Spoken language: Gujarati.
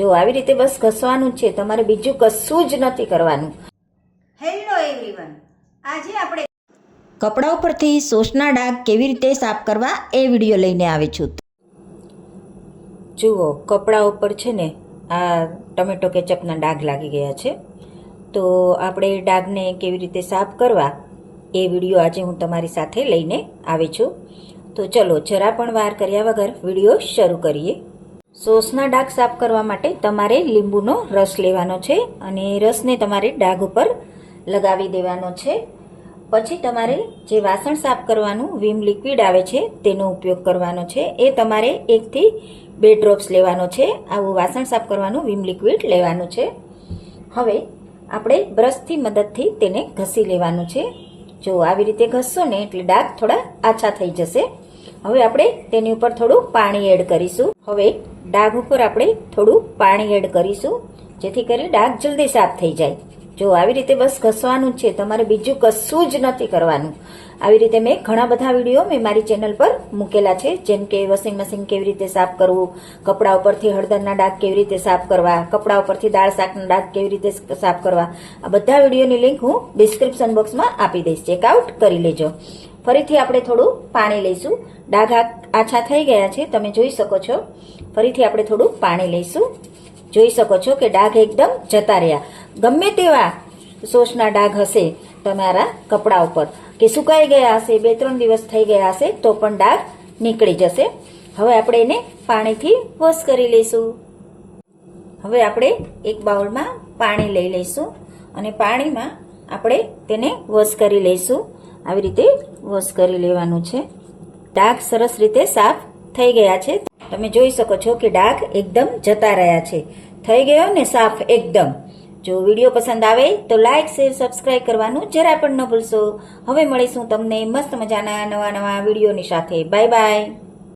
જો આવી રીતે બસ ઘસવાનું છે તમારે બીજું કશું જ નથી કરવાનું. હેલો એવરીવન આજે આપણે કપડા ઉપરથી સોસના ડાઘ કેવી રીતે સાફ કરવા એ વીડિયો લઈને આવી છું. જુઓ કપડા ઉપર છે ને આ ટમેટો કેચપના ડાઘ લાગી ગયા છે. તો આપણે ડાઘને કેવી રીતે સાફ કરવા એ વીડિયો આજે હું તમારી સાથે લઈને આવી છું. તો ચલો જરા પણ વાર કર્યા વગર વીડિયો શરૂ કરીએ. સોસના ડાઘ સાફ કરવા માટે તમારે લીંબુનો રસ લેવાનો છે અને રસને તમારે ડાઘ ઉપર લગાવી દેવાનો છે. પછી તમારે જે વાસણ સાફ કરવાનું વિમ લિક્વિડ આવે છે તેનો ઉપયોગ કરવાનો છે. એ તમારે એકથી બે ડ્રોપ્સ લેવાનો છે. આવું વાસણ સાફ કરવાનું વિમ લિક્વિડ લેવાનું છે. હવે આપણે બ્રશથી મદદથી તેને ઘસી લેવાનું છે. જો આવી રીતે ઘસશો ને એટલે ડાઘ થોડા આછા થઈ જશે. હવે આપણે તેની ઉપર થોડું પાણી એડ કરીશું. હવે ડાઘ ઉપર આપણે થોડું પાણી એડ કરીશું, જેથી કરી ડાઘ જલ્દી સાફ થઈ જાય. જો આવી રીતે બસ ઘસવાનું છે, તમારે બીજું કશું જ નથી કરવાનું. આવી રીતે મેં ઘણા બધા વીડિયો મેં મારી ચેનલ પર મૂકેલા છે, જેમ કે વોશિંગ મશીન કેવી રીતે સાફ કરવું, કપડા ઉપરથી હળદરના ડાઘ કેવી રીતે સાફ કરવા, કપડા ઉપરથી દાળ શાકના ડાઘ કેવી રીતે સાફ કરવા. આ બધા વિડીયોની લિંક હું ડિસ્ક્રિપ્શન બોક્સમાં આપી દઈશ. ચેકઆઉટ કરી લેજો. ફરીથી આપણે થોડું પાણી લઈશું. ડાઘા આછા થઈ ગયા છે, તમે જોઈ શકો છો. ફરીથી આપણે થોડું પાણી લઈશું. જોઈ શકો છો કે ડાઘ એકદમ જતા રહ્યા. ગમે તેવા સોસના ડાઘ હશે તમારા કપડા ઉપર. કે સુકાઈ ગયા હશે, બે ત્રણ દિવસ થઈ ગયા હશે, તો પણ ડાઘ નીકળી જશે. હવે આપણે એને પાણીથી વોશ કરી લઈશું. હવે આપણે એક બાઉલમાં પાણી લઈ લઈશું અને પાણીમાં આપણે તેને વોશ કરી લઈશું. આવી રીતે વોશ કરી લેવાનું છે. ડાઘ સરસ રીતે સાફ થઈ ગયા છે. તમે જોઈ શકો છો કે ડાઘ એકદમ જતા રહ્યા છે. થઈ ગયો ને સાફ એકદમ. જો વીડિયો પસંદ આવે તો લાઇક શેર, સબસ્ક્રાઇબ કરવાનું જરા પણ ન ભૂલશો. હવે મળીશું તમને મસ્ત મજાના નવા નવા વિડીયોની સાથે. Bye bye.